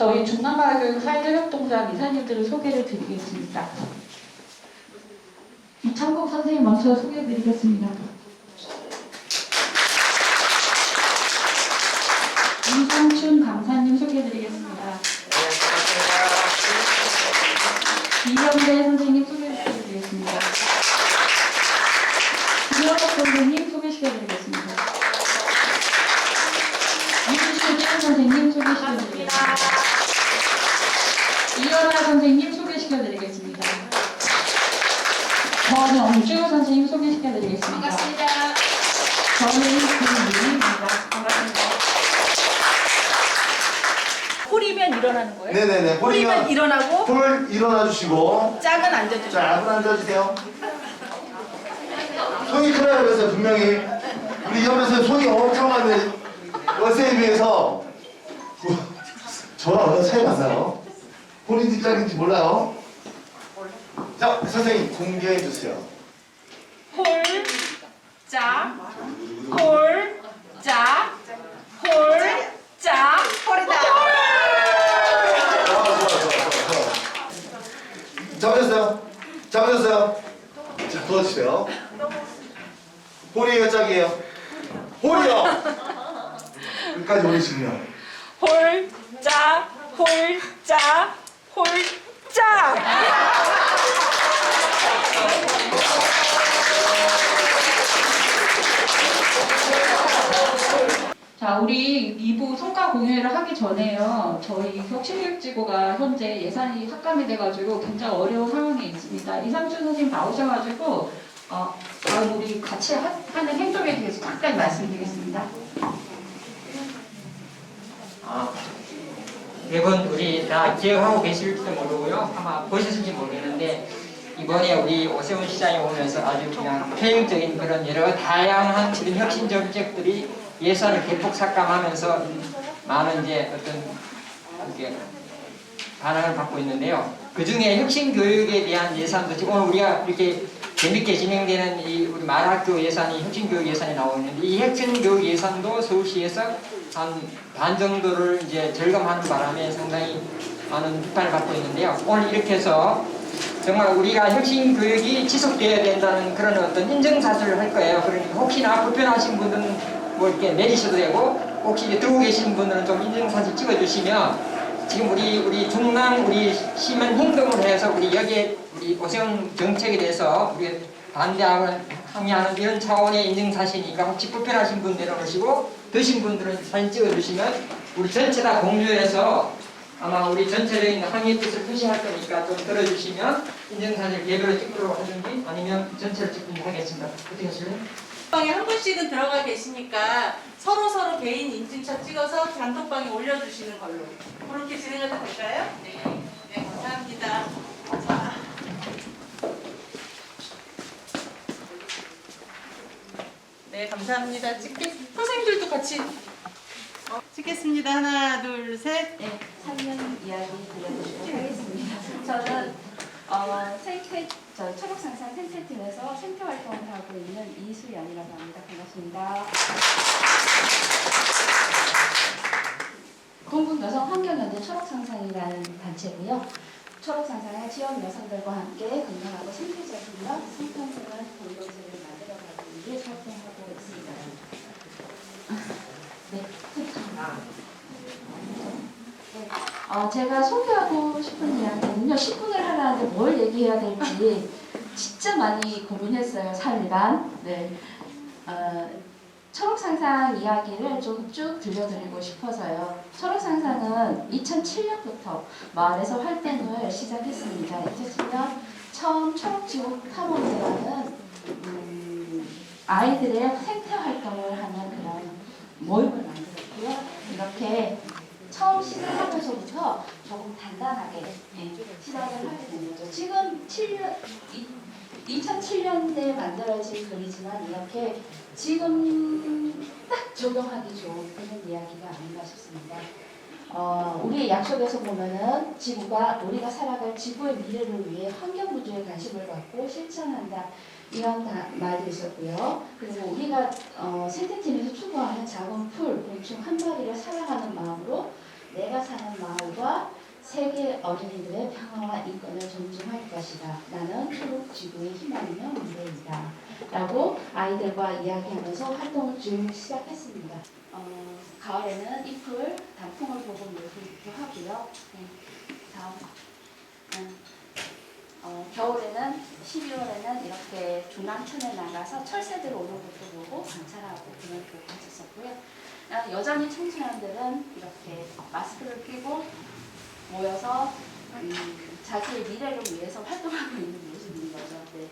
저희 중남마을교육 사회협동조합 이사님들을 소개를 드리겠습니다. 이창국 선생님 먼저 소개해드리겠습니다. 이상춘 강사님 소개해드리겠습니다. 이영대 선생님 소개해드리겠습니다. 이영옥 선생님 소개시켜드리겠습니다. 선생님 소개시켜드리겠습니다. 권영주 선생님 소개시켜드리겠습니다. 반갑습니다. 저는 김민희입니다. 반갑습니다. 홀이면 일어나는 거예요? 네네네. 홀이면 홀이면 일어나고 홀 일어나 주시고 짝은 앉아주죠. 자, 앞으로 앉아주세요. 손이 크다 그랬어요, 분명히. 우리 옆에서 손이 엄청 많은데 어세에 비해서 저랑 얼마 차이가 안 나요. 홀인지 짝인지 몰라요. 자, 선생님 공개해 주세요. 홀, 짝, 홀, 짝, 홀, 짝, 홀이다. 좋아, 좋아, 좋아, 좋아, 좋아. 잡으셨어요? 잡으셨어요? 자, 도와주세요. 홀이에요, 짝이에요? 홀이요! 끝까지 올리시면. 홀, 짝, 홀, 짝, 홀, 짝. 자, 우리 2부 성과 공유를 하기 전에요. 저희 혁신교육지구가 현재 예산이 삭감이 돼가지고 굉장히 어려운 상황에 있습니다. 이상준 선생님 나오셔가지고 어, 아, 우리 같이 하, 하는 행동에 대해서 잠깐 말씀드리겠습니다. 이건 우리 다 기억하고 계실지도 모르고요. 아마 보셨을지 모르겠는데 이번에 우리 오세훈 시장이 오면서 아주 그냥 폐행적인 그런 여러 다양한 지금 혁신 정책들이 예산을 대폭 삭감하면서 많은 이제 어떤 이렇게 반응을 받고 있는데요. 그 중에 혁신 교육에 대한 예산도 지금 오늘 우리가 이렇게 재밌게 진행되는 이 우리 말학교 예산이 혁신 교육 예산이 나오는데 이 혁신 교육 예산도 서울시에서 한 반 정도를 이제 절감하는 바람에 상당히 많은 비판을 받고 있는데요. 오늘 이렇게 해서 정말 우리가 혁신 교육이 지속되어야 된다는 그런 어떤 인증사슬을 할 거예요. 그러니까 혹시나 불편하신 분들은 뭐 이렇게 내리셔도 되고 혹시 이제 들고 계신 분들은 좀 인증사진 찍어주시면 지금 우리 우리 중남 우리 시민 행동을 해서 우리 여기에 우리 오세훈 정책에 대해서 우리 반대하는 항의하는 이런 차원의 인증사진이니까 혹시 불편하신 분 내려놓으시고 드신 분들은 사진 찍어주시면 우리 전체 다 공유해서 아마 우리 전체적인 항의 뜻을 표시할 거니까 좀 들어주시면 인증사진을 개별로 찍도록 하든지 아니면 전체를 찍든지 하겠습니다. 어떻게 하실래요? 방에 한 분씩은 들어가 계시니까 서로 서로 개인 인증샷 찍어서 단톡방에 올려주시는 걸로 그렇게 진행해도 될까요? 네, 네 감사합니다. 자. 네 감사합니다. 찍겠 선생님들도 같이 어, 찍겠습니다. 하나 둘 셋. 네, 살면 이야기 들려드리도록 하겠습니다. 저는 어, 초록상상 생태팀에서 생태 활동을 하고 있는 이수연이라고 합니다. 반갑습니다. 공군 여성 환경연대 초록상상이라는 단체고요. 초록상상의 지원 여성들과 함께 건강하고 생태적이며 생태생활 공동체를 만들어가기 위해 활동하고 있습니다. 네, 감사합니다. 네, 어, 제가 소개하고 싶은 이야기는요, 10분을 하라는데 뭘 얘기해야 될지 진짜 많이 고민했어요, 3일간. 네. 어, 초록상상 이야기를 좀 쭉 들려드리고 싶어서요. 초록상상은 2007년부터 마을에서 활동을 시작했습니다. 2007년 처음 초록지구 탐험대라는 음, 아이들의 생태 활동을 하는 그런 모임을 만들었고요. 이렇게 처음 시작하면서부터 조금 단단하게 예, 시작을 하게 된 거죠. 지금 7년, 2007년에 만들어진 글이지만 이렇게 지금 딱 적용하기 좋은 그런 이야기가 아닌가 싶습니다. 어, 우리의 약속에서 보면은 지구가 우리가 살아갈 지구의 미래를 위해 환경 구조에 관심을 갖고 실천한다. 이런 다, 말도 있었고요. 그리고 우리가 어, 생태팀에서 추구하는 작은 풀, 곤충 한 마리를 사랑하는 마음으로 내가 사는 마을과 세계 어린이들의 평화와 인권을 존중할 것이다. 나는 초록 지구의 희망이며 미래이다. 라고 아이들과 이야기하면서 활동을 쭉 시작했습니다. 어, 가을에는 잎을 단풍을 보고 놀기도 하고요. 네, 다음. 음, 어, 겨울에는 12월에는 이렇게 중앙천에 나가서 철새들 오는 것도 보고 관찰하고 그런 거 했었고요. 아, 여전히 청소년들은 이렇게 마스크를 끼고 모여서 음, 자기의 미래를 위해서 활동하고 있는 모습인 거죠. 네.